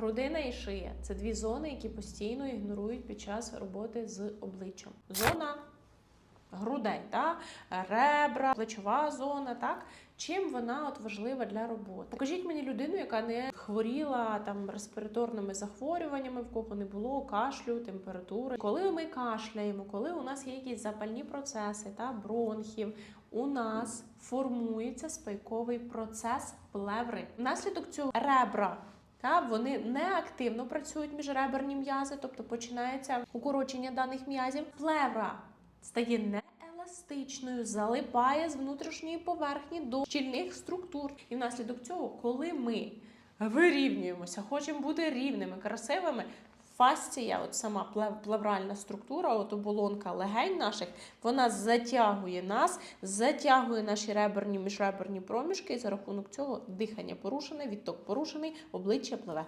Грудина і шия це дві зони, які постійно ігнорують під час роботи з обличчям. Зона грудей, та ребра, плечова зона, так чим вона от важлива для роботи? Покажіть мені людину, яка не хворіла там респіраторними захворюваннями, в кого не було кашлю, температури. Коли ми кашляємо, коли у нас є якісь запальні процеси та бронхів, у нас формується спайковий процес плеври. Внаслідок цього ребра. Та вони неактивно працюють міжреберні м'язи, тобто починається укорочення даних м'язів. Плевра стає нееластичною, залипає з внутрішньої поверхні до щільних структур. І внаслідок цього, коли ми вирівнюємося, хочемо бути рівними, красивими. Фасція, от сама плев- плевральна структура, от оболонка легень наших, вона затягує нас, затягує наші реберні міжреберні проміжки, і за рахунок цього дихання порушене, відток порушений, обличчя пливе.